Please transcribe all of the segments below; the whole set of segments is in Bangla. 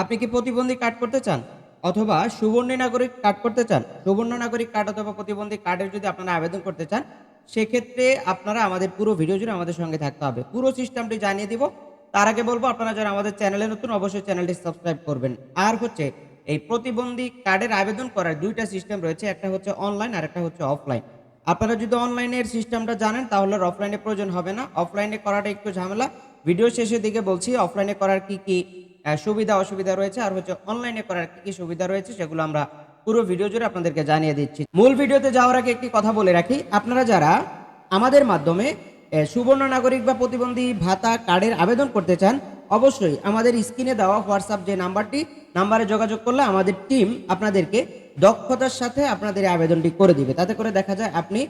আপনি কি প্রতিবন্ধী কার্ড করতে চান? অথবা সুবর্ণ নাগরিক কার্ড করতে চান? সুবর্ণ নাগরিক কার্ড অথবা প্রতিবন্ধী কার্ডের যদি আপনারা আবেদন করতে চান, সেক্ষেত্রে আপনারা আমাদের পুরো ভিডিও জুড়ে আমাদের সঙ্গে থাকতে হবে। পুরো সিস্টেমটি জানিয়ে দিব। তার আগে বলব, আপনারা যারা আমাদের চ্যানেলে নতুন, অবশ্যই চ্যানেলটি সাবস্ক্রাইব করবেন। আর হচ্ছে, এই প্রতিবন্ধী কার্ডের আবেদন করার দুইটা সিস্টেম রয়েছে। একটা হচ্ছে অনলাইন আর একটা হচ্ছে অফলাইন আপনারা যদি অনলাইনের সিস্টেমটা জানেন, তাহলে অফলাইনে প্রয়োজন হবে না। অফলাইনে করাটা একটু ঝামেলা। ভিডিও শেষের দিকে বলছি অফলাইনে করার কি কি সুবিধা, অসুবিধা রয়েছে আর হচ্ছে অনলাইনে করার কি কি সুবিধা রয়েছে সেগুলো আমরা পুরো ভিডিও জুড়ে আপনাদেরকে জানিয়ে দিচ্ছি। মূল ভিডিওতে যাওয়ার আগে একটি কথা বলে রাখি, আপনারা যারা আমাদের মাধ্যমে সুবর্ণ নাগরিক বা প্রতিবন্ধী ভাতা কার্ডের আবেদন করতে চান, অবশ্যই আমাদের স্ক্রিনে দেওয়া হোয়াটসঅ্যাপ যে নাম্বারটি, নাম্বারে যোগাযোগ করলে আমাদের টিম আপনাদেরকে দক্ষতার সাথে আপনাদের আবেদনটি করে দিবে। তাতে করে দেখা যায় আপনি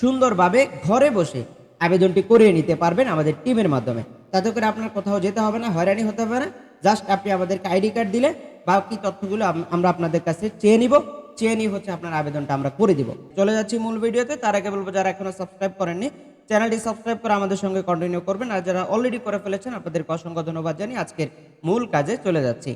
সুন্দরভাবে ঘরে বসে আবেদনটি করিয়ে নিতে পারবেন আমাদের টিমের মাধ্যমে। তাতে করে আপনার কোথাও যেতে হবে না, হয়রানি হতে হবে না। জাস্ট আপনি আমাদেরকে আইডি কার্ড দিলে বাকি তথ্যগুলো আমরা আপনাদের কাছে চেয়ে নিব। চেয়ে নিয়ে হচ্ছে আপনার আবেদনটা আমরা করে দিব। চলে যাচ্ছি মূল ভিডিওতে। তার আগে বলব, যারা এখনও সাবস্ক্রাইব করেননি চ্যানেলটি সাবস্ক্রাইব করে আমাদের সঙ্গে কন্টিনিউ করবেন। আর যারা অলরেডি করে ফেলেছেন, আপনাদেরকে অসংখ্য ধন্যবাদ জানিয়ে আজকের মূল কাজে চলে যাচ্ছি।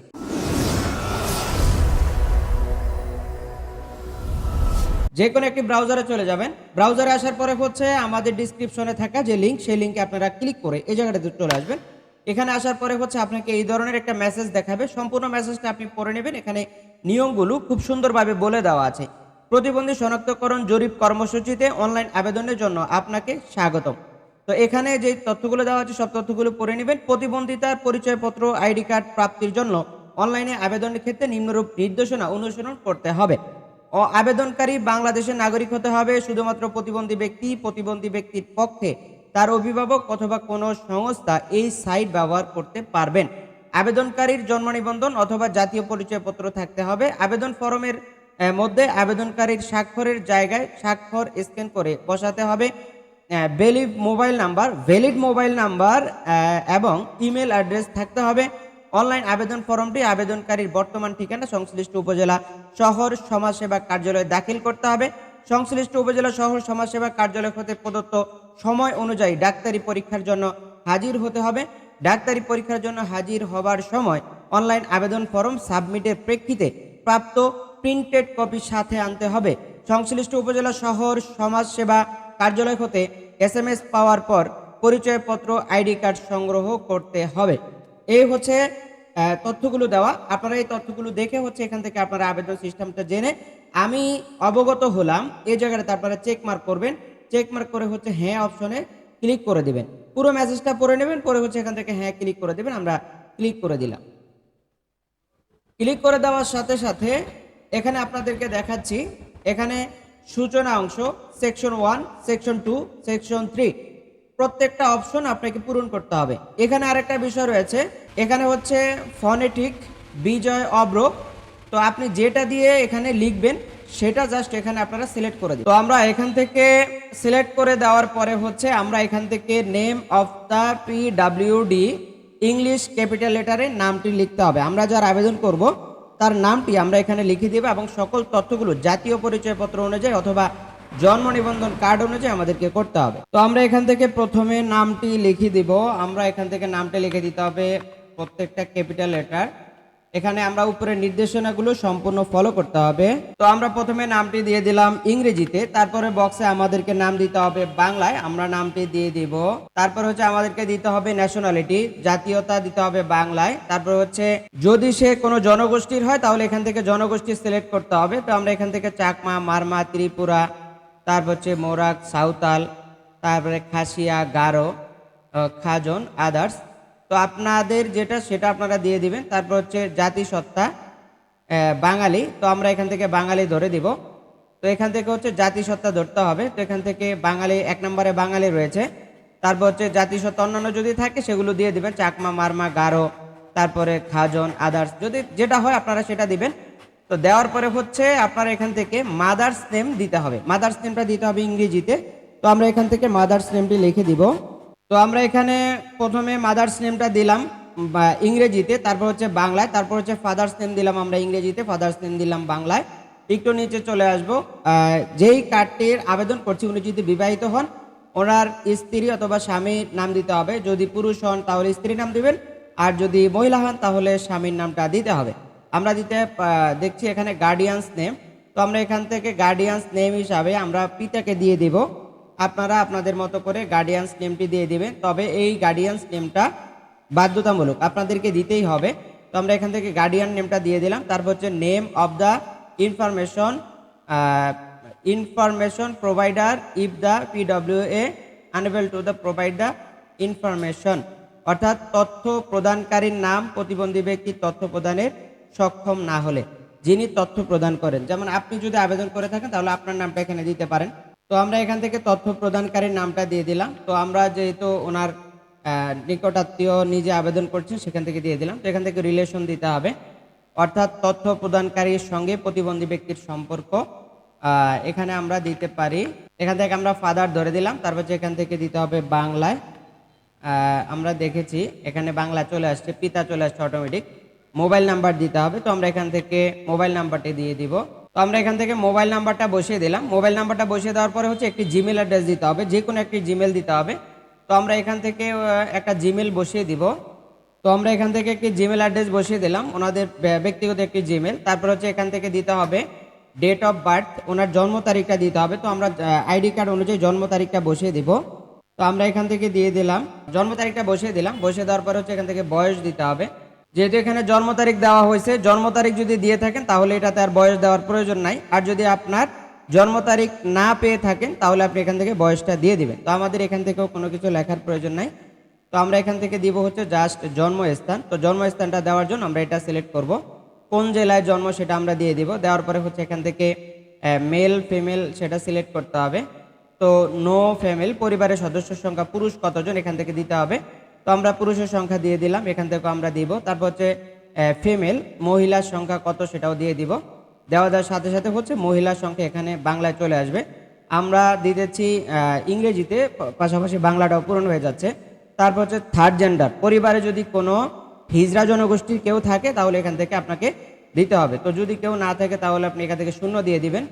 যে কোনো একটি ব্রাউজারে চলে যাবেন। ব্রাউজারে আসার পরে হচ্ছে আমাদের ডিসক্রিপশনে থাকা যে লিঙ্ক সেই লিঙ্কে আপনারা ক্লিক করে এই জায়গাটাতে চলে আসবেন। এখানে আসার পরে হচ্ছে আপনাকে এই ধরনের একটা মেসেজ দেখাবে। সম্পূর্ণ মেসেজটা আপনি পড়ে নেবেন। এখানে নিয়মগুলো খুব সুন্দরভাবে বলে দেওয়া আছে। প্রতিবন্ধী শনাক্তকরণ জরিপ কর্মসূচিতে অনলাইন আবেদনের জন্য আপনাকে স্বাগতম। তো এখানে যে তথ্যগুলো দেওয়া আছে, সব তথ্যগুলো পড়ে নেবেন। প্রতিবন্ধিতার পরিচয়পত্র, আইডি কার্ড প্রাপ্তির জন্য অনলাইনে আবেদনের ক্ষেত্রে নিম্নরূপ নির্দেশনা অনুসরণ করতে হবে। ও আবেদনকারী বাংলাদেশের নাগরিক হতে হবে। শুধুমাত্র প্রতিবন্ধী ব্যক্তি, প্রতিবন্ধী ব্যক্তির পক্ষে তার অভিভাবক অথবা কোনো সংস্থা এই সাইট ব্যবহার করতে পারবেন। আবেদনকারীর জন্ম নিবন্ধন অথবা জাতীয় পরিচয়পত্র থাকতে হবে। আবেদন ফরমের মধ্যে আবেদনকারীর স্বাক্ষরের জায়গায় স্বাক্ষর স্ক্যান করে বসাতে হবে। Valid mobile number valid mobile number এবং ইমেল অ্যাড্রেস থাকতে হবে। অনলাইন আবেদন ফর্মটি আবেদনকারীর বর্তমান ঠিকানা সংশ্লিষ্ট উপজেলা শহর সমাজসেবা কার্যালয়ে দাখিল করতে হবে। সংশ্লিষ্ট উপজেলা শহর সমাজসেবা কার্যালয় হতে প্রদত্ত সময় অনুযায়ী ডাক্তারি পরীক্ষার জন্য হাজির হতে হবে। ডাক্তারি পরীক্ষার জন্য হাজির হবার সময় অনলাইন আবেদন ফর্ম সাবমিটের প্রেক্ষিতে প্রাপ্ত প্রিন্টেড কপি সাথে আনতে হবে। সংশ্লিষ্ট উপজেলা শহর সমাজসেবা কার্যালয় হতে এস এম এস পাওয়ার পর পরিচয়পত্র, আইডি কার্ড সংগ্রহ করতে হবে। এই হচ্ছে তথ্যগুলো দেওয়া। আপনারা এই তথ্যগুলো দেখে হচ্ছে এখান থেকে আপনারা আবেদন সিস্টেমটা জেনে আমি অবগত হলাম। এই জায়গাটাতে আপনারা চেক মার্ক করবেন। চেক মার্ক করে হচ্ছে হ্যাঁ অপশনে ক্লিক করে দিবেন। পুরো মেসেজটা পড়ে নেবেন, পরে হচ্ছে এখান থেকে হ্যাঁ ক্লিক করে দেবেন, আমরা ক্লিক করে দিলাম। ক্লিক করে দেওয়ার সাথে সাথে এখানে আপনাদেরকে দেখাচ্ছি, এখানে সূচনা অংশ section one section two section three প্রত্যেকটা অপশন আপনাকে পূরণ করতে হবে। এখানে আরেকটা বিষয় রয়েছে, এখানে হচ্ছে ফনেটিক বিজয় অব্র তো আপনি যেটা দিয়ে এখানে লিখবেন সেটা জাস্ট এখানে আপনারা সিলেক্ট করে দিন। তো আমরা এখান থেকে সিলেক্ট করে দেওয়ার পরে হচ্ছে আমরা এখান থেকে name of the P W D English capital লেটারে নামটি লিখতে হবে। আমরা যার আবেদন করব, তার নামটি আমরা এখানে লিখে দেব এবং সকল তথ্যগুলো জাতীয় পরিচয়পত্র অনুযায়ী অথবা জন্ম নিবন্ধন কার্ড অনুযায়ী আমাদেরকে করতে হবে। তো আমরা এখান থেকে প্রথমে নামটি লিখে দিব। আমরা এখান থেকে নামটা লিখে দিতে হবে প্রত্যেকটা ক্যাপিটাল লেটার এখানে আমরা উপরে নির্দেশনাগুলো সম্পূর্ণ ফলো করতে হবে। তো আমরা প্রথমে নামটি দিয়ে দিলাম ইংরেজিতে, তারপরে বক্সে আমাদেরকে নাম দিতে হবে বাংলায়, আমরা নামটি দিয়ে দিব। তারপর হচ্ছে আমাদেরকে দিতে হবে ন্যাশনালিটি জাতীয়তা দিতে হবে বাংলায়। তারপর হচ্ছে যদি সে কোনো জনগোষ্ঠীর হয়, তাহলে এখান থেকে জনগোষ্ঠী সিলেক্ট করতে হবে। তো আমরা এখান থেকে চাকমা, মারমা, ত্রিপুরা, তারপর হচ্ছে মোরাক, সাঁওতাল, তারপরে খাসিয়া, গারো খাজন আদার্স তো আপনাদের যেটা, সেটা আপনারা দিয়ে দিবেন। তারপর হচ্ছে জাতিসত্তা বাঙালি। তো আমরা এখান থেকে বাঙালি ধরে দিব। তো এখান থেকে হচ্ছে জাতিসত্তা ধরতে হবে। তো এখান থেকে বাঙালি, এক নম্বরে বাঙালি রয়েছে। তারপর হচ্ছে জাতিসত্তা অন্যান্য যদি থাকে, সেগুলো দিয়ে দিবেন। চাকমা, মারমা, গারো, তারপরে খাজন, আদার্স, যদি যেটা হয় আপনারা সেটা দিবেন। তো দেওয়ার পরে হচ্ছে আপনারা এখান থেকে মাদার্স নেম দিতে হবে। মাদার্স নেমটা দিতে হবে ইংরেজিতে। তো আমরা এখান থেকে মাদার্স নেমটি লিখে দিব। তো আমরা এখানে প্রথমে মাদার্স নেমটা দিলাম ইংরেজিতে, তারপর হচ্ছে বাংলায়, তারপর হচ্ছে ফাদার্স নেম দিলাম আমরা ইংরেজিতে ফাদার্স নেম দিলাম বাংলায়। একটু নিচে চলে আসব যেই কার্ডটির আবেদন করছি, উনি যদি বিবাহিত হন, ওনার স্ত্রী অথবা স্বামীর নাম দিতে হবে। যদি পুরুষ হন, তাহলে স্ত্রীর নাম দিবেন, আর যদি মহিলা হন, তাহলে স্বামীর নামটা দিতে হবে। আমরা দিতে দেখছি এখানে গার্ডিয়ানস নেম তো আমরা এখান থেকে গার্ডিয়ানস নেম হিসাবে আমরা পিতাকে দিয়ে দিব। আপনারা আপনাদের মতো করে গার্ডিয়ানস নেমটি দিয়ে দিবেন। তবে এই গার্ডিয়ানস নেমটা বাধ্যতামূলক আপনাদেরকে দিতেই হবে। তো আমরা এখান থেকে গার্ডিয়ান নেমটা দিয়ে দিলাম। তারপর হচ্ছে name of the information information provider if the P W A unable to the provide the information অর্থাৎ তথ্য প্রদানকারীর নাম প্রতিবন্ধী ব্যক্তি তথ্য প্রদানের সক্ষম না হলে যিনি তথ্য প্রদান করেন। যেমন আপনি যদি আবেদন করে থাকেন, তাহলে আপনার নামটা এখানে দিতে পারেন। তো আমরা এখান থেকে তথ্য প্রদানকারীর নামটা দিয়ে দিলাম। তো আমরা যেহেতু ওনার নিকটাত্মীয় নিজে আবেদন করছেন, সেখান থেকে দিয়ে দিলাম। তো এখান থেকে রিলেশন দিতে হবে। অর্থাৎ তথ্য প্রদানকারীর সঙ্গে প্রতিবন্ধী ব্যক্তির সম্পর্ক এখানে আমরা দিতে পারি। এখান থেকে আমরা ফাদার ধরে দিলাম। তারপর এখান থেকে দিতে হবে বাংলায়। আমরা দেখেছি, এখানে বাংলা চলে আসছে, পিতা চলে আসছে অটোমেটিক মোবাইল নাম্বার দিতে হবে। তো আমরা এখান থেকে মোবাইল নাম্বারটি দিয়ে দিব। তো আমরা এখান থেকে মোবাইল নাম্বারটা বসিয়ে দিলাম। মোবাইল নাম্বারটা বসিয়ে দেওয়ার পরে হচ্ছে একটি জিমেল অ্যাড্রেস দিতে হবে। যে কোনো একটি জিমেল দিতে হবে। তো আমরা এখান থেকে একটা জিমেল বসিয়ে দিব। তো আমরা এখান থেকে একটি জিমেল অ্যাড্রেস বসিয়ে দিলাম, ওনাদের ব্য- ব্যক্তিগত একটি জিমেল তারপর হচ্ছে এখান থেকে দিতে হবে ডেট অফ বার্থ ওনার জন্ম তারিখটা দিতে হবে। তো আমরা আইডি কার্ড অনুযায়ী জন্ম তারিখটা বসিয়ে দিব। তো আমরা এখান থেকে দিয়ে দিলাম। জন্ম তারিখটা বসিয়ে দিলাম। বসিয়ে দেওয়ার পর হচ্ছে এখান থেকে বয়স দিতে হবে। যেহেতু এখানে জন্ম তারিখ দেওয়া হয়েছে, জন্ম তারিখ যদি দিয়ে থাকেন, তাহলে এটাতে আর বয়স দেওয়ার প্রয়োজন নাই। আর যদি আপনার জন্ম তারিখ না পেয়ে থাকেন, তাহলে আপনি এখান থেকে বয়সটা দিয়ে দিবেন। তো আমাদের এখান থেকেও কোনো কিছু লেখার প্রয়োজন নাই। তো আমরা এখান থেকে দিব হচ্ছে জাস্ট জন্মস্থান। তো জন্মস্থানটা দেওয়ার জন্য আমরা এটা সিলেক্ট করব। কোন জেলায় জন্ম সেটা আমরা দিয়ে দিব। দেওয়ার পরে হচ্ছে এখান থেকে মেল ফিমেল সেটা সিলেক্ট করতে হবে। তো নো ফ্যামিল পরিবারের সদস্যের সংখ্যা পুরুষ কতজন এখান থেকে দিতে হবে। তো আমরা পুরুষের সংখ্যা দিয়ে দিলাম, এখান থেকে আমরা দিব। তারপর হচ্ছে ফিমেল মহিলার সংখ্যা কত সেটাও দিয়ে দিব। দেওয়া দেওয়ার সাথে সাথে হচ্ছে মহিলার সংখ্যা এখানে বাংলায় চলে আসবে। আমরা দিতেছি ইংরেজিতে পাশাপাশি বাংলাটাও পূরণ হয়ে যাচ্ছে। তারপর হচ্ছে থার্ড জেন্ডার পরিবারে যদি কোনো হিজড়া জনগোষ্ঠীর কেউ থাকে, তাহলে এখান থেকে আপনাকে দিতে হবে। তো যদি কেউ না থাকে, তাহলে আপনি এখান থেকে শূন্য দিয়ে দিবেন।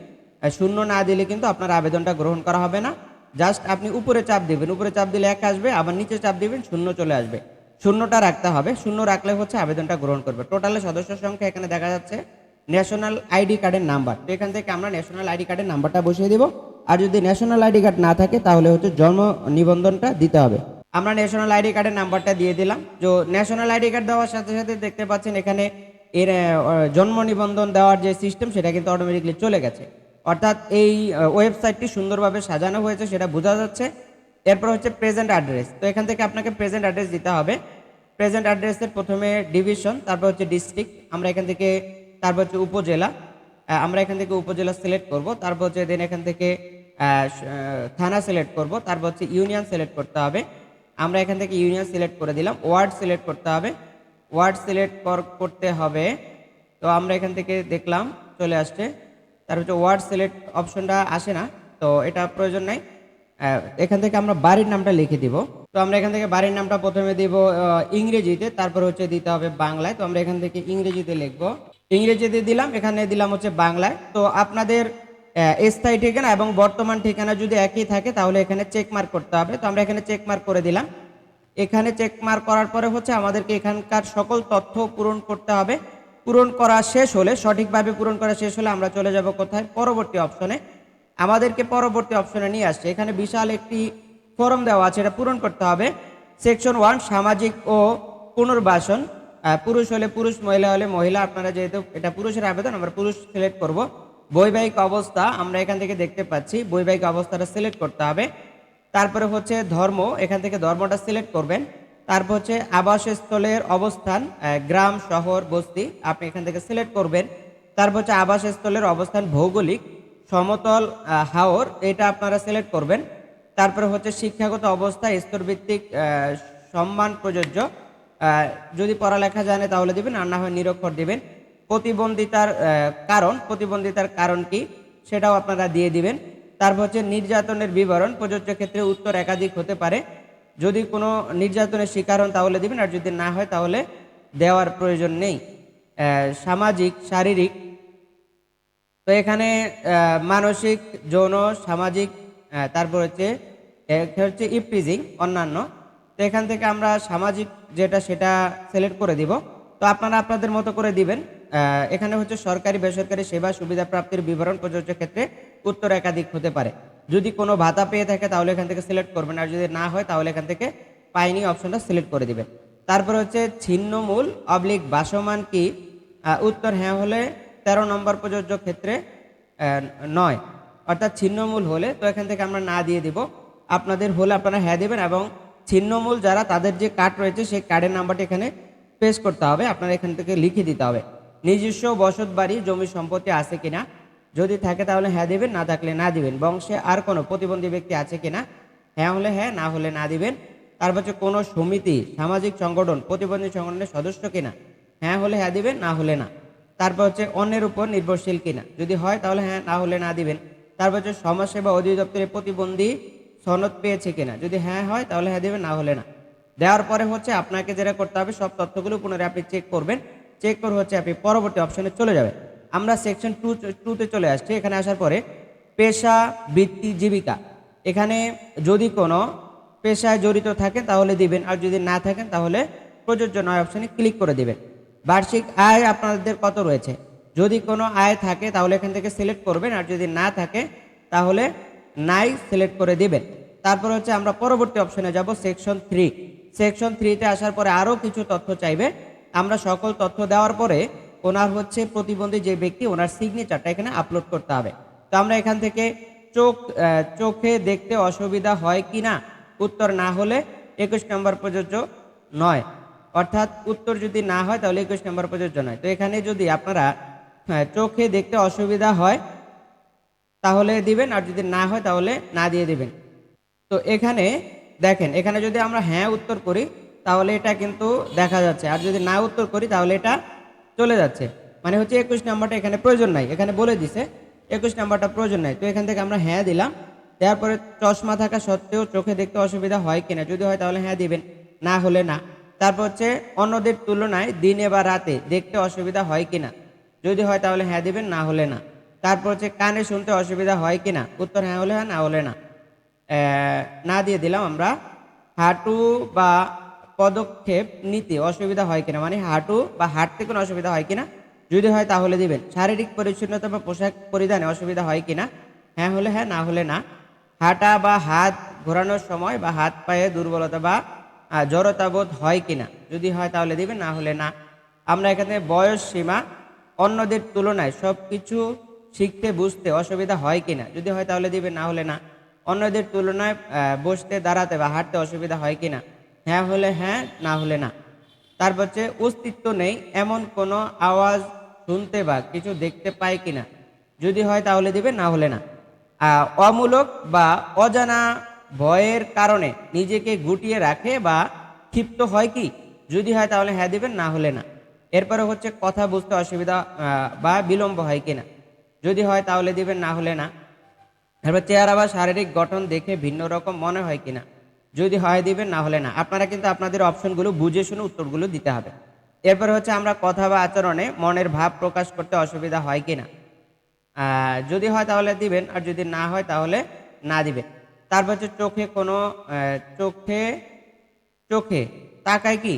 শূন্য না দিলে কিন্তু আপনার আবেদনটা গ্রহণ করা হবে না। জাস্ট আপনি উপরে চাপ দিবেন, উপরে চাপ দিলে এক আসবে, আবার নিচে চাপ দিবেন, শূন্য চলে আসবে। শূন্যটা রাখতে হবে, শূন্য রাখলে হচ্ছে আবেদনটা গ্রহণ করবে। টোটালে সদস্য সংখ্যা এখানে দেখা যাচ্ছে ন্যাশনাল আইডি কার্ডের নাম্বার তো এখান থেকে আমরা ন্যাশনাল আইডি কার্ডের নাম্বারটা বসিয়ে দেবো। আর যদি ন্যাশনাল আইডি কার্ড না থাকে, তাহলে হচ্ছে জন্ম নিবন্ধনটা দিতে হবে। আমরা ন্যাশনাল আইডি কার্ডের নাম্বারটা দিয়ে দিলাম। তো ন্যাশনাল আইডি কার্ড দেওয়ার সাথে সাথে দেখতে পাচ্ছেন এখানে এর জন্ম নিবন্ধন দেওয়ার যে সিস্টেম সেটা কিন্তু অটোমেটিকলি চলে গেছে। অর্থাৎ এই ওয়েবসাইটটি সুন্দরভাবে সাজানো হয়েছে সেটা বোঝা যাচ্ছে। এরপর হচ্ছে প্রেজেন্ট অ্যাড্রেস তো এখান থেকে আপনাকে প্রেজেন্ট অ্যাড্রেস দিতে হবে। প্রেজেন্ট অ্যাড্রেসের প্রথমে ডিভিশন তারপর হচ্ছে ডিস্ট্রিক্ট আমরা এখান থেকে, তারপর হচ্ছে উপজেলা আমরা এখান থেকে উপজেলা সিলেক্ট করব, তারপর হচ্ছে দেন এখান থেকে থানা সিলেক্ট করব, তারপর হচ্ছে ইউনিয়ন সিলেক্ট করতে হবে। আমরা এখান থেকে ইউনিয়ন সিলেক্ট করে দিলাম ওয়ার্ড সিলেক্ট করতে হবে। ওয়ার্ড সিলেক্ট করতে হবে। তো আমরা এখান থেকে দেখলাম, চলে আসছে। তার হচ্ছে ওয়ার্ড সিলেক্ট অপশনটা আসে না, তো এটা প্রয়োজন নাই। এখান থেকে আমরা বাড়ির নামটা লিখে দিব। তো আমরা এখান থেকে বাড়ির নামটা প্রথমে দিব ইংরেজিতে, তারপর হচ্ছে দিতে হবে বাংলায়। তো আমরা এখান থেকে ইংরেজিতে লিখব। ইংরেজিতে দিলাম, এখানে দিলাম হচ্ছে বাংলায়। তো আপনাদের স্থায়ী ঠিকানা এবং বর্তমান ঠিকানা যদি একই থাকে, তাহলে এখানে চেক মার্ক করতে হবে। তো আমরা এখানে চেক মার্ক করে দিলাম। এখানে চেক মার্ক করার পরে হচ্ছে আমাদেরকে এখানকার সকল তথ্য পূরণ করতে হবে। পূরণ করা শেষ হলে, সঠিকভাবে পূরণ করা শেষ হলে আমরা চলে যাব কোথায়? পরবর্তী অপশনে আমাদেরকে পরবর্তী অপশনে নিয়ে আসছে। এখানে বিশাল একটি ফর্ম দেওয়া আছে, এটা পূরণ করতে হবে। সেকশন ওয়ান সামাজিক ও পুনর্বাসন। পুরুষ হলে পুরুষ, মহিলা হলে মহিলা। আপনারা যেহেতু এটা পুরুষের আবেদন, আমরা পুরুষ সিলেক্ট করব। বৈবাহিক অবস্থা আমরা এখান থেকে দেখতে পাচ্ছি। বৈবাহিক অবস্থাটা সিলেক্ট করতে হবে। তারপরে হচ্ছে ধর্ম, এখান থেকে ধর্মটা সিলেক্ট করবেন। তারপর হচ্ছে আবাসস্থলের অবস্থান গ্রাম, শহর, বস্তি, আপনি এখান থেকে সিলেক্ট করবেন। তারপর হচ্ছে আবাসস্থলের অবস্থান, ভৌগোলিক, সমতল হাওর, এটা আপনারা সিলেক্ট করবেন। তারপরে হচ্ছে শিক্ষাগত অবস্থা, স্তরভিত্তিক সম্মান প্রযোজ্য। যদি পড়ালেখা জানে তাহলে দিবেন, আর না হয় নিরক্ষর দিবেন। প্রতিবন্ধিতার কারণ প্রতিবন্ধিতার কারণ কি সেটাও আপনারা দিয়ে দিবেন। তারপর হচ্ছে নির্যাতনের বিবরণ, প্রযোজ্য ক্ষেত্রে উত্তর একাধিক হতে পারে। যদি কোনো নির্যাতনের শিকার হন তাহলে দিবেন, আর যদি না হয় তাহলে দেওয়ার প্রয়োজন নেই। সামাজিক, শারীরিক। তো এখানে মানসিক, যৌন, সামাজিক তারপর হচ্ছে হচ্ছে ইপ্রিজিং অন্যান্য। তো এখান থেকে আমরা সামাজিক যেটা সেটা সিলেক্ট করে দিব। তো আপনারা আপনাদের মতো করে দিবেন। এখানে হচ্ছে সরকারি, বেসরকারি সেবা সুবিধা প্রাপ্তির বিবরণ প্রযোজ্য ক্ষেত্রে উত্তর একাধিক হতে পারে। যদি কোনো ভাতা পেয়ে থাকে, তাহলে এখান থেকে সিলেক্ট করবেন। আর যদি না হয়, তাহলে এখান থেকে পাইনি অপশনটা সিলেক্ট করে দিবেন। তারপর হচ্ছে ছিন্নমূল অবলিক বাসমান কি? উত্তর হ্যাঁ হলে তেরো নম্বর প্রযোজ্য ক্ষেত্রে নয়। অর্থাৎ ছিন্নমূল হলে, তো এখান থেকে আমরা না দিয়ে দিব। আপনাদের হলে আপনারা হ্যাঁ দেবেন এবং ছিন্নমূল যারা তাদের যে কার্ড রয়েছে, সেই কার্ডের নাম্বারটি এখানে পেশ করতে হবে। আপনারা এখান থেকে লিখে দিতে হবে। নিজস্ব বসত বাড়ি, জমি সম্পত্তি আছে কিনা? যদি থাকে তাহলে হ্যাঁ দিবেন, না থাকলে না দিবেন। বংশে আর কোনো প্রতিবন্ধী ব্যক্তি আছে কিনা? হ্যাঁ হলে হ্যাঁ না হলে না দিবেন। তারপর হচ্ছে কোনো সমিতি, সামাজিক সংগঠন, প্রতিবন্ধী সংগঠনের সদস্য কিনা? হ্যাঁ হলে হ্যাঁ দিবেন, না হলে না। তারপর হচ্ছে অন্যের উপর নির্ভরশীল কিনা? যদি হয় তাহলে হ্যাঁ না হলে না দিবেন। তারপর হচ্ছে সমাজসেবা অধিদপ্তরের প্রতিবন্ধী সনদ পেয়েছে কিনা? যদি হ্যাঁ হয় তাহলে হ্যাঁ দিবেন, না হলে না। দেওয়ার পরে হচ্ছে আপনাকে যেটা করতে হবে, সব তথ্যগুলো পুনরায় আপনি চেক করবেন। চেক করে হচ্ছে আপনি পরবর্তী অপশনে চলে যাবেন। আমরা সেকশন টু টুতে চলে আসছি। এখানে আসার পরে পেশা, বৃত্তি, জীবিকা। এখানে যদি কোনো পেশায় জড়িত থাকেন তাহলে দিবেন, আর যদি না থাকেন তাহলে প্রযোজ্য নয় অপশনে ক্লিক করে দিবেন। বার্ষিক আয় আপনাদের কত রয়েছে? যদি কোনো আয় থাকে তাহলে এখান থেকে সিলেক্ট করবেন, আর যদি না থাকে তাহলে নাই সিলেক্ট করে দিবেন। তারপর হচ্ছে আমরা পরবর্তী অপশনে যাব সেকশন থ্রি সেকশন থ্রিতে আসার পরে আরও কিছু তথ্য চাইবে। আমরা সকল তথ্য দেওয়ার পরে ওনার হচ্ছে প্রতিবন্ধী যে ব্যক্তি, ওনার সিগনেচারটা এখানে আপলোড করতে হবে। তো আমরা এখান থেকে চোখ চোখে দেখতে অসুবিধা হয় কি না? উত্তর না হলে একুশ নম্বর প্রযোজ্য নয়। অর্থাৎ উত্তর যদি না হয় তাহলে একুশ নম্বর প্রযোজ্য নয়। তো এখানে যদি আপনারা চোখে দেখতে অসুবিধা হয়, তাহলে দিবেন, আর যদি না হয় তাহলে না দিয়ে দিবেন। তো এখানে দেখেন, এখানে যদি আমরা হ্যাঁ উত্তর করি, তাহলে এটা কিন্তু দেখা যাচ্ছে। আর যদি না উত্তর করি, তাহলে এটা চলে যাচ্ছে। মানে হচ্ছে একুশ নাম্বারটা এখানে প্রয়োজন নাই। এখানে বলে দিছে, একুশ নাম্বারটা প্রয়োজন নাই। তো এখান থেকে আমরা হ্যাঁ দিলাম। দেওয়ার পরে চশমা থাকা সত্ত্বেও চোখে দেখতে অসুবিধা হয় কিনা, যদি হয় তাহলে হ্যাঁ দিবেন, না হলে না। তারপর হচ্ছে অন্যদের তুলনায় দিনে বা রাতে দেখতে অসুবিধা হয় কিনা, যদি হয় তাহলে হ্যাঁ দিবেন, না হলে না। তারপর হচ্ছে কানে শুনতে অসুবিধা হয় কিনা, উত্তর হ্যাঁ হলে হ্যাঁ না হলে না। না দিয়ে দিলাম আমরা। হাঁটু বা পদক্ষেপ নিতে অসুবিধা হয় কিনা? মানে হাঁটু বা হাঁটতে কোনো অসুবিধা হয় কিনা? যদি হয় তাহলে দিবেন। শারীরিক পরিচ্ছন্নতা বা পোশাক পরিধানে অসুবিধা হয় কিনা? হ্যাঁ হলে হ্যাঁ না হলে না। হাঁটা বা হাত ঘোরানোর সময় বা হাত পায়ে দুর্বলতা বা আহ, জড়তা বোধ হয় কিনা? যদি হয় তাহলে দিবেন না হলে না। আমরা এখানে বয়স সীমা অন্যদের তুলনায় সব কিছু শিখতে বুঝতে অসুবিধা হয় কিনা? যদি হয় তাহলে দিবেন না হলে না। অন্যদের তুলনায় বসতে দাঁড়াতে বা হাঁটতে অসুবিধা হয় কিনা? হ্যাঁ হলে হ্যাঁ না হলে না। তারপর হচ্ছে অস্তিত্ব নেই, এমন কোনো আওয়াজ শুনতে বা কিছু দেখতে পায় কিনা। যদি হয় তাহলে দিবেন না হলে না। অমূলক বা অজানা ভয়ের কারণে নিজেকে গুটিয়ে রাখে বা ক্ষিপ্ত হয় কি? যদি হয় তাহলে হ্যাঁ দিবেন, না হলে না। এরপরে হচ্ছে কথা বুঝতে অসুবিধা বা বিলম্ব হয় কিনা। যদি হয় তাহলে দিবেন, না হলে না। এরপর চেহারা বা শারীরিক গঠন দেখে ভিন্ন রকম মনে হয় কিনা। যদি হয় দিবেন, না হলে না। আপনারা কিন্তু আপনাদের অপশনগুলো বুঝে শুনে উত্তরগুলো দিতে হবে। এরপর হচ্ছে আমরা কথা বা আচরণে মনের ভাব প্রকাশ করতে অসুবিধা হয় কি না যদি হয় তাহলে দিবেন, আর যদি না হয় তাহলে না দিবেন। তারপর হচ্ছে চোখে কোনো চোখে চোখে তাকায় কি?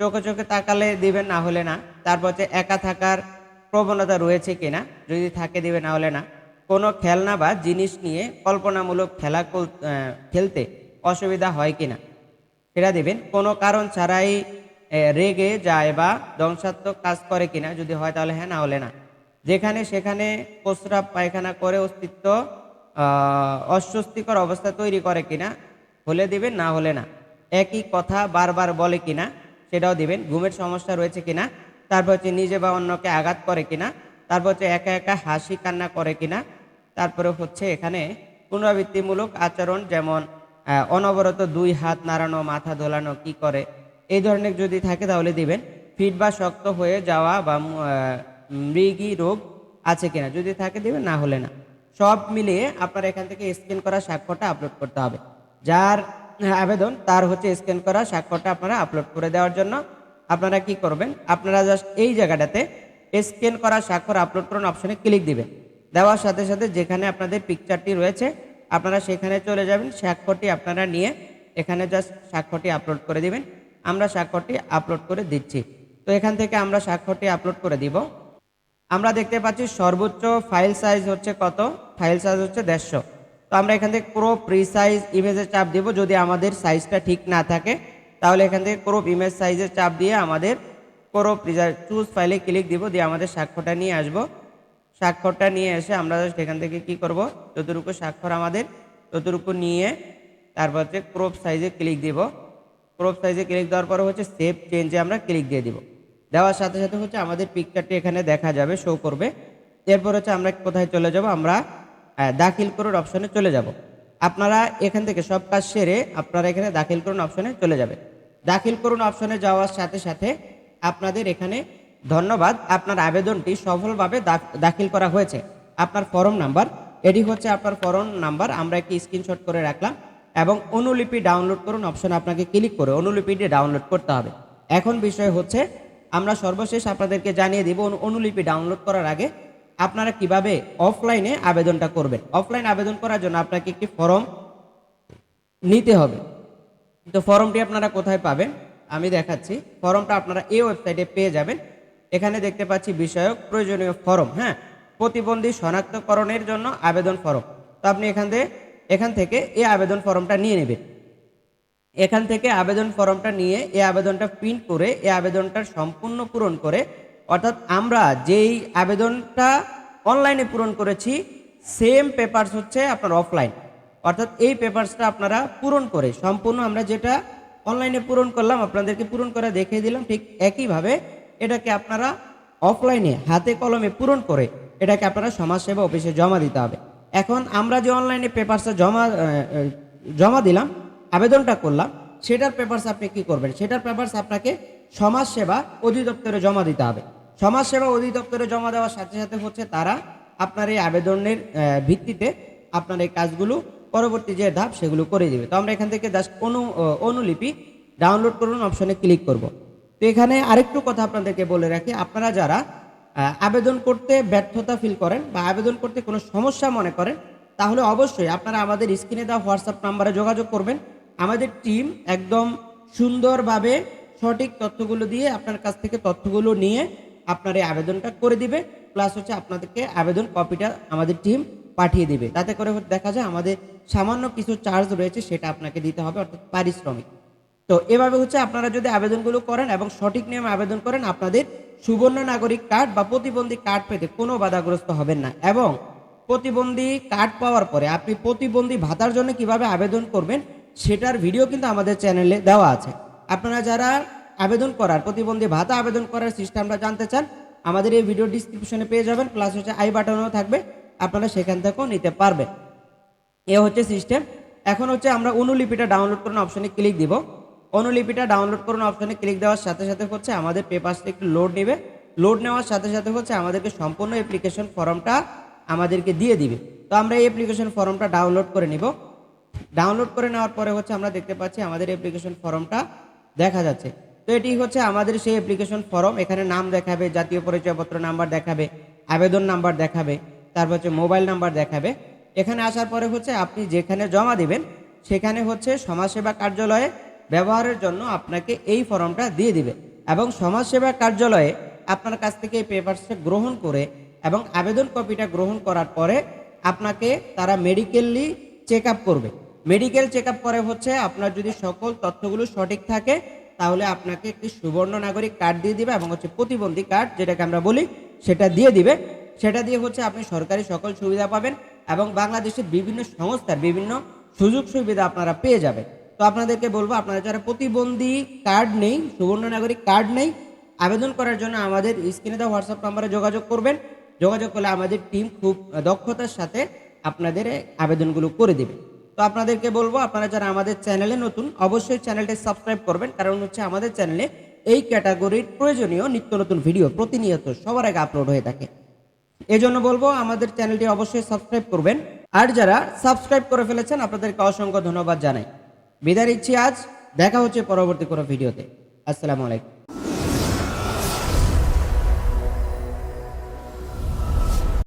চোখে চোখে তাকালে দিবেন, না হলে না। তারপর হচ্ছে একা থাকার প্রবণতা রয়েছে কিনা? যদি থাকে দিবে না হলে না। কোনো খেলনা বা জিনিস নিয়ে কল্পনামূলক খেলা খেলতে অসুবিধা হয় কিনা। সেটা দিবেন। কোনো কারণ ছাড়াই রেগে যায় বা ধ্বংসাত্মক কাজ করে কিনা যদি হয় তাহলে হ্যাঁ না হলে না। যেখানে সেখানে প্রস্রাব পায়খানা করে অস্তিত্ব অস্বস্তিকর অবস্থা তৈরি করে কিনা, হলে দিবেন, না হলে না। একই কথা বারবার বলে কিনা, সেটাও দিবেন। ঘুমের সমস্যা রয়েছে কিনা, তারপর হচ্ছে নিজে বা অন্যকে আঘাত করে কিনা, তারপর হচ্ছে একা একা হাসি কান্না করে কিনা, তারপরে হচ্ছে এখানে পুনরাবৃত্তিমূলক আচরণ যেমন অনবরত দুই হাত নাড়ানো, মাথা দোলানো কি করে? এই ধরনের যদি থাকে তাহলে দিবেন। ফিট বা শক্ত হয়ে যাওয়া বা মৃগী রোগ আছে কিনা? যদি থাকে দিবেন, না হলে না। সব মিলিয়ে আপনার এখান থেকে স্ক্যান করা স্বাক্ষরটা আপলোড করতে হবে। যার আবেদন, তার হচ্ছে স্ক্যান করা স্বাক্ষরটা আপনারা আপলোড করে দেওয়ার জন্য। আপনারা কি করবেন? আপনারা জাস্ট এই জায়গাটাতে স্ক্যান করা স্বাক্ষর আপলোড করুন অপশনে ক্লিক দিবেন। দেওয়ার সাথে সাথে যেখানে আপনাদের পিকচারটি রয়েছে আপনারা সেখানে চলে যাবেন, স্বাক্ষরটি আপনারা নিয়ে এখানে জাস্ট স্বাক্ষরটি আপলোড করে দিবেন। আমরা স্বাক্ষরটি আপলোড করে দিচ্ছি। তো এখান থেকে আমরা স্বাক্ষরটি আপলোড করে দিব। আমরা দেখতে পাচ্ছি সর্বোচ্চ ফাইল সাইজ হচ্ছে কত? ফাইল সাইজ হচ্ছে দেড়শো। তো আমরা এখান থেকে ক্রপ সাইজ ইমেজের চাপ দিব। যদি আমাদের সাইজটা ঠিক না থাকে, তাহলে এখান থেকে ক্রপ ইমেজ সাইজের চাপ দিয়ে আমাদের ক্রপ চুজ ফাইলে ক্লিক দিব, দিয়ে আমাদের স্বাক্ষরটা নিয়ে আসব। স্বাক্ষরটা নিয়ে এসে আমরা সেখান থেকে কি করব? যতটুকু স্বাক্ষর আমাদের, ততটুকু নিয়ে তারপর হচ্ছে ক্রপ সাইজে ক্লিক দিব। ক্রপ সাইজে ক্লিক দেওয়ার পরে হচ্ছে সেভ চেঞ্জে আমরা ক্লিক দিয়ে দিব। দেওয়ার সাথে সাথে হচ্ছে আমাদের পিকচারটি এখানে দেখা যাবে শো করবে। এরপর হচ্ছে আমরা কোথায় চলে যাব? আমরা দাখিল করুন অপশনে চলে যাব। আপনারা এখান থেকে সব কাজ সেরে আপনারা এখানে দাখিল করুন অপশনে চলে যাবে দাখিল করুন অপশনে যাওয়ার সাথে সাথে আপনাদের এখানে ধন্যবাদ, আপনার আবেদনটি সফলভাবে দাখ- দাখিল করা হয়েছে। আপনার ফর্ম নাম্বার, এটি হচ্ছে আপনার ফর্ম নাম্বার, আমরা একটি স্ক্রিনশট করে রাখলাম, এবং অনুলিপি ডাউনলোড করুন, অপশন আপনাকে ক্লিক করে অনুলিপিটি ডাউনলোড করতে হবে। এখন বিষয় হচ্ছে, আমরা সর্বশেষ আপনাদেরকে জানিয়ে দিব, অনু- অনুলিপি ডাউনলোড করার আগে আপনারা কীভাবে অফলাইনে আবেদনটা করবেন। অফলাইন আবেদন করার জন্য আপনাকে একটি ফর্ম নিতে হবে। তো ফর্মটি আপনারা কোথায় পাবেন? আমি দেখাচ্ছি, ফর্মটা আপনারা এই ওয়েবসাইটে পেয়ে যাবেন। এখানে দেখতে পাচ্ছি বিষয়ক প্রয়োজনীয় ফর্ম হ্যাঁ? প্রতিবন্ধী শনাক্তকরণের জন্য আবেদন ফর্ম। তো আপনি এখান থেকে এখান থেকে এই আবেদন ফর্মটা নিয়ে নেবেন। এখান থেকে আবেদন ফর্মটা নিয়ে এই আবেদনটা প্রিন্ট করে, এই আবেদনটা সম্পূর্ণ পূরণ করে, অর্থাৎ আমরা যেই আবেদনটা অনলাইনে পূরণ করেছি, সেম পেপারস হচ্ছে আপনার অফলাইন। অর্থাৎ এই পেপারসটা আপনারা পূরণ করে, সম্পূর্ণ আমরা যেটা অনলাইনে পূরণ করলাম, আপনাদেরকে পূরণ করে দেখিয়ে দিলাম, ঠিক একইভাবে এটাকে আপনারা অফলাইনে হাতে কলমে পূরণ করে এটাকে আপনারা সমাজসেবা অফিসে জমা দিতে হবে। এখন আমরা যে অনলাইনে পেপারসটা জমা জমা দিলাম, আবেদনটা করলাম, সেটার পেপারস আপনি কি করবেন? সেটার পেপারস আপনাকে সমাজসেবা অধিদপ্তরে জমা দিতে হবে। সমাজসেবা অধিদপ্তরে জমা দেওয়ার সাথে সাথে হচ্ছে তারা আপনার এই আবেদনের ভিত্তিতে আপনার এই কাজগুলো পরবর্তী যে ধাপ সেগুলো করে দিবে। তো আমরা এখান থেকে জাস্ট অনু অনুলিপি ডাউনলোড করুন অপশনে ক্লিক করব। তো এখানে আরেকটু কথা আপনাদেরকে বলে রাখি। আপনারা যারা আবেদন করতে ব্যর্থতা ফিল করেন বা আবেদন করতে কোনো সমস্যা মনে করেন, তাহলে অবশ্যই আপনারা আমাদের স্ক্রিনে দেওয়া হোয়াটসঅ্যাপ নাম্বারে যোগাযোগ করবেন। আমাদের টিম একদম সুন্দরভাবে সঠিক তথ্যগুলো দিয়ে আপনার কাছ থেকে তথ্যগুলো নিয়ে আপনার এই আবেদনটা করে দিবে। প্লাস হচ্ছে আপনাদেরকে আবেদন কপিটা আমাদের টিম পাঠিয়ে দিবে। তাতে করে দেখা যায় আমাদের সামান্য কিছু চার্জ রয়েছে, সেটা আপনাকে দিতে হবে, অর্থাৎ পারিশ্রমিক। তো এভাবে হচ্ছে আপনারা যদি আবেদনগুলো করেন এবং সঠিক নিয়মে আবেদন করেন, আপনাদের সুবর্ণ নাগরিক কার্ড বা প্রতিবন্ধী কার্ড পেতে কোনো বাধাগ্রস্ত হবেন না। এবং প্রতিবন্ধী কার্ড পাওয়ার পরে আপনি প্রতিবন্ধী ভাতার জন্য কীভাবে আবেদন করবেন, সেটার ভিডিও কিন্তু আমাদের চ্যানেলে দেওয়া আছে। আপনারা যারা আবেদন করার, প্রতিবন্ধী ভাতা আবেদন করার সিস্টেমটা জানতে চান, আমাদের এই ভিডিও ডিসক্রিপশনে পেয়ে যাবেন প্লাস হচ্ছে আই বাটনও থাকবে, আপনারা সেখান থেকেও নিতে পারবেন। এ হচ্ছে সিস্টেম এখন হচ্ছে আমরা অনুলিপিটা ডাউনলোড করুন অপশনে ক্লিক দিব। অনুলিপিটা ডাউনলোড করুন অপশানে ক্লিক দেওয়ার সাথে সাথে হচ্ছে আমাদের পেপারসটা একটু লোড নেবে। লোড নেওয়ার সাথে সাথে হচ্ছে আমাদেরকে সম্পূর্ণ অ্যাপ্লিকেশন ফর্মটা আমাদেরকে দিয়ে দিবে। তো আমরা এই অ্যাপ্লিকেশন ফর্মটা ডাউনলোড করে নিব। ডাউনলোড করে নেওয়ার পরে হচ্ছে আমরা দেখতে পাচ্ছি আমাদের অ্যাপ্লিকেশন ফর্মটা দেখা যাচ্ছে। তো এটি হচ্ছে আমাদের সেই অ্যাপ্লিকেশন ফর্ম এখানে নাম দেখাবে, জাতীয় পরিচয়পত্র নাম্বার দেখাবে, আবেদন নাম্বার দেখাবে, তারপর হচ্ছে মোবাইল নাম্বার দেখাবে। এখানে আসার পরে হচ্ছে আপনি যেখানে জমা দিবেন, সেখানে হচ্ছে সমাজসেবা কার্যালয়ে ব্যবহারের জন্য আপনাকে এই ফর্মটা দিয়ে দিবে এবং সমাজসেবা কার্যালয়ে আপনার কাছ থেকে এই পেপারসটা গ্রহণ করে এবং আবেদন কপিটা গ্রহণ করার পরে আপনাকে তারা মেডিকেলি চেক আপ করবে। মেডিকেল চেক আপ করে হচ্ছে আপনার যদি সকল তথ্যগুলো সঠিক থাকে, তাহলে আপনাকে একটি সুবর্ণ নাগরিক কার্ড দিয়ে দিবে এবং হচ্ছে প্রতিবন্ধী কার্ড যেটাকে আমরা বলি, সেটা দিয়ে দিবে। সেটা দিয়ে হচ্ছে আপনি সরকারি সকল সুবিধা পাবেন এবং বাংলাদেশের বিভিন্ন সংস্থার বিভিন্ন সুযোগ সুবিধা আপনারা পেয়ে যাবেন। তো আপনাদেরকে বলব আপনারা যারা প্রতিবন্ধী কার্ড নেই, সুবর্ণ নাগরিক কার্ড নেই, আবেদন করার জন্য আমাদের স্ক্রিনে দেওয়া হোয়াটসঅ্যাপ নাম্বারে যোগাযোগ করবেন। যোগাযোগ করলে আমাদের টিম খুব দক্ষতার সাথে আপনাদের আবেদনগুলো করে দেবে। তো আপনাদেরকে বলব, আপনারা যারা আমাদের চ্যানেলে নতুন, অবশ্যই চ্যানেলটি সাবস্ক্রাইব করবেন। কারণ হচ্ছে আমাদের চ্যানেলে এই ক্যাটাগরির প্রয়োজনীয় নিত্য নতুন ভিডিও প্রতিনিয়ত সবার আগে আপলোড হয়ে থাকে। এজন্য বলব, আমাদের চ্যানেলটি অবশ্যই সাবস্ক্রাইব করবেন। আর যারা সাবস্ক্রাইব করে ফেলেছেন, আপনাদেরকে অসংখ্য ধন্যবাদ জানাই। বিদায় নিচ্ছি আজ দেখা হচ্ছে পরবর্তী কোনো ভিডিওতে। আসসালামু আলাইকুম।